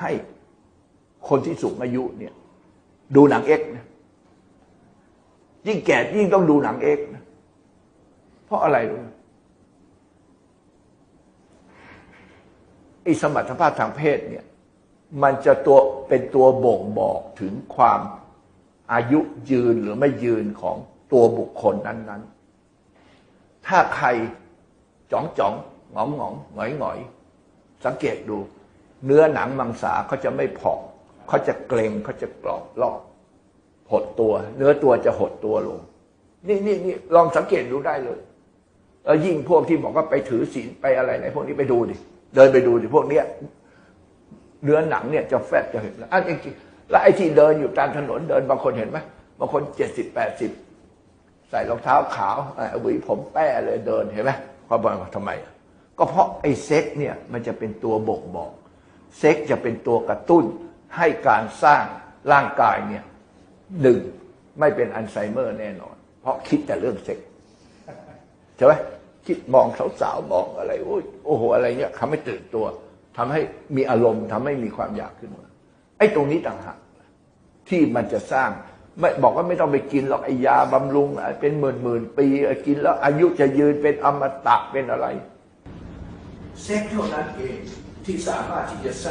ให้คนที่สูงอายุเนี่ย ดูหนังเอ็กซ์นะยิ่งแก่ยิ่งต้องดูหนังเอ็กซ์นะเพราะอะไรรู้ไอ้สมรรถภาพทางเพศเนี่ย มันจะตัวเป็นตัวบ่งบอกถึงความอายุยืนหรือไม่ยืนของตัวบุคคลนั้น ๆ ถ้าใครจ๋องจ๋องงองหงองหงอยหงอย สังเกตดู เนื้อหนังมังสาเขาจะไม่พองเขาจะเกรงเขาจะกรอบลอก หดตัว เนื้อตัวจะหดตัวลง นี่นี่นี่ลองสังเกตดูได้เลยแล้วยิ่งพวกที่บอกว่าไปถือศีลไปอะไรไหนพวกนี้ไปดูดิเดินไปดูดิพวกเนี้ยเนื้อหนังเนี่ยจะแฟบจะเห็นแล้วอันจริงๆแล้วไอ้ที่เดินอยู่ตามถนนเดินบางคนเห็นไหมบางคนเจ็ดสิบแปดสิบใส่รองเท้าขาวอาหวีผมแป้เลยเดินเห็นไหมเขาบอกว่าทำไม ก็เพราะไอ้เซ็กเนี่ยมันจะเป็นตัวบ่งบอก เซ็กจะเป็นตัวกระตุ้นให้การสร้างร่างกายเนี่ยหนึ่งไม่เป็นอัลไซเมอร์แน่นอน เพราะคิดแต่เรื่องเซ็กใช่ไหมคิดมองสาวๆมองอะไรโอ้ยโอ้โหอะไรเงี้ยทำให้ตื่นตัวทำให้มีอารมณ์ทำให้มีความอยากขึ้นมาไอ้ตรงนี้ต่างหากที่มันจะสร้างไม่บอกว่าไม่ต้องไปกินหรอกไอ้ยาบำรุงเป็นหมื่นหมื่นปีกินแล้วอายุจะยืนเป็นอมตะเป็นอะไร เซ็กเท่านั้นเอง ที่สามารถที่จะสร้าง